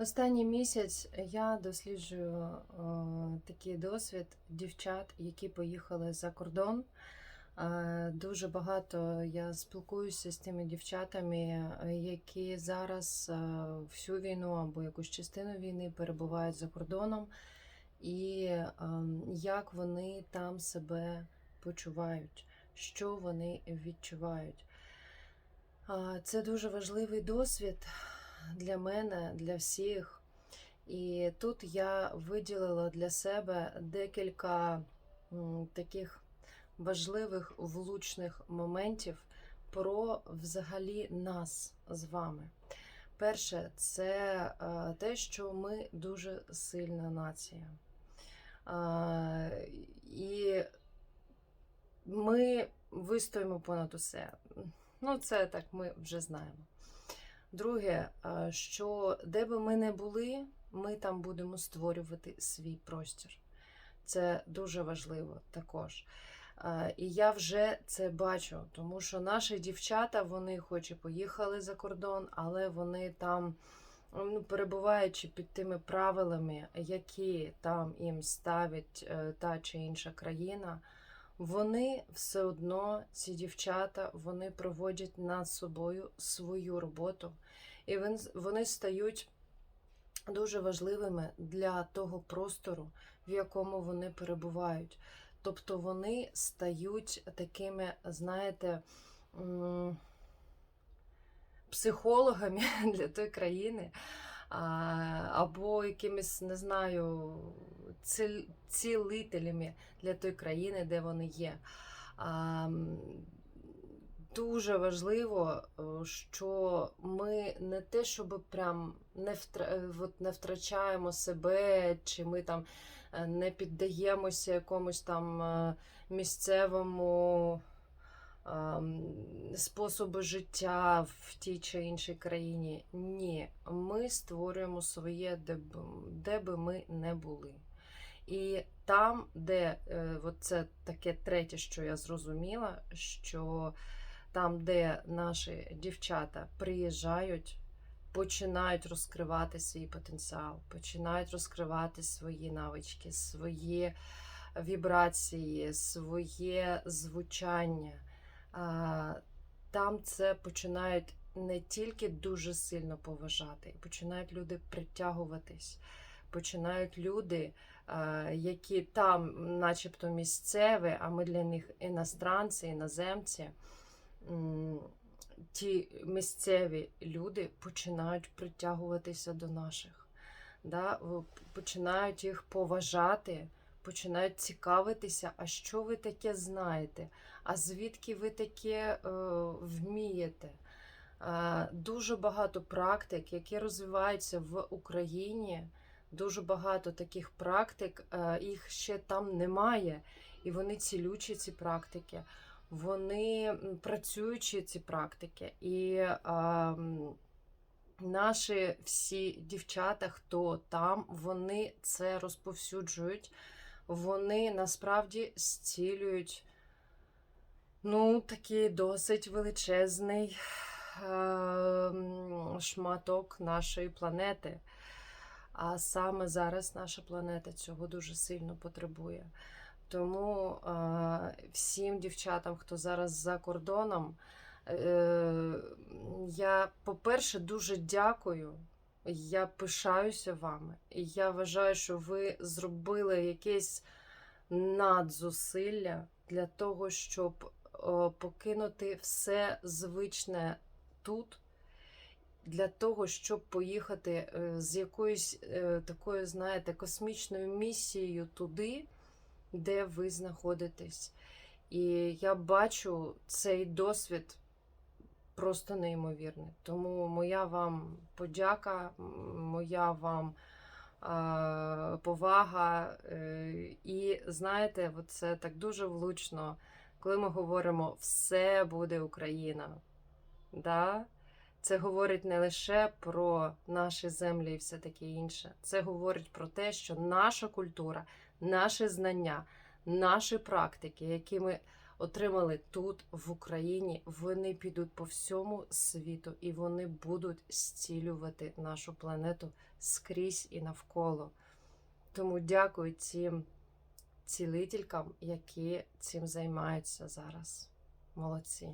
Останній місяць я досліджую е, такий досвід дівчат, які поїхали за кордон. Е, дуже багато я спілкуюся з тими дівчатами, які зараз е, всю війну або якусь частину війни перебувають за кордоном, і е, як вони там себе почувають, що вони відчувають. Е, Це дуже важливий досвід для мене, для всіх. І тут я виділила для себе декілька таких важливих влучних моментів про взагалі нас з вами. Перше, це е, те, що ми дуже сильна нація. І ми вистоїмо понад усе. Ну, це так ми вже знаємо. Друге, що де би ми не були, ми там будемо створювати свій простір. Це дуже важливо також. І я вже це бачу, тому що наші дівчата, вони хоч і поїхали за кордон, але вони там, ну, перебуваючи під тими правилами, які там їм ставить е, та чи інша країна, вони все одно, ці дівчата, вони проводять над собою свою роботу, і вони стають дуже важливими для того простору, в якому вони перебувають. Тобто вони стають такими, знаєте, психологами для тої країни, або якимись, не знаю, цілителями для тої країни, де вони є. Дуже важливо, е, що ми не те, щоб прям не, е, от не втрачаємо себе, чи ми там е, не піддаємося якомусь там місцевому способу життя в тій чи іншій країні. Ні, ми створюємо своє, де б, де би ми не були. І там, де е, от це таке третє, що я зрозуміла, що там, де наші дівчата приїжджають, починають розкривати свій потенціал, починають розкривати свої навички, свої вібрації, своє звучання. Там це починають не тільки дуже сильно поважати, починають люди притягуватись, починають люди, які там, начебто, місцеві, а ми для них іностранці, іноземці. Ті місцеві люди починають притягуватися до наших, да? починають їх поважати, починають цікавитися, а що ви таке знаєте, а звідки ви таке е, вмієте. Е, дуже багато практик, які розвиваються в Україні. Дуже багато таких практик, е, їх ще там немає, і вони цілючі ці практики, вони працюючі ці практики. І е, наші всі дівчата, хто там, вони це розповсюджують, вони насправді зцілюють ну, такий досить величезний е, шматок нашої планети. А саме зараз наша планета цього дуже сильно потребує. Тому е, всім дівчатам, хто зараз за кордоном, е, я, по-перше, дуже дякую. Я пишаюся вами. І я вважаю, що ви зробили якесь надзусилля для того, щоб е, покинути все звичне тут, для того, щоб поїхати е, з якоюсь е, такою, знаєте, космічною місією туди, де ви знаходитесь. І я бачу цей досвід просто неймовірний. Тому моя вам подяка, моя вам повага. е, І знаєте, це так дуже влучно, коли ми говоримо все буде Україна. Да? Це говорить не лише про наші землі і все таке інше. Це говорить про те, що наша культура, наші знання, наші практики, які ми отримали тут, в Україні, вони підуть по всьому світу і вони будуть зцілювати нашу планету скрізь і навколо. Тому дякую цим цілителькам, які цим займаються зараз. Молодці.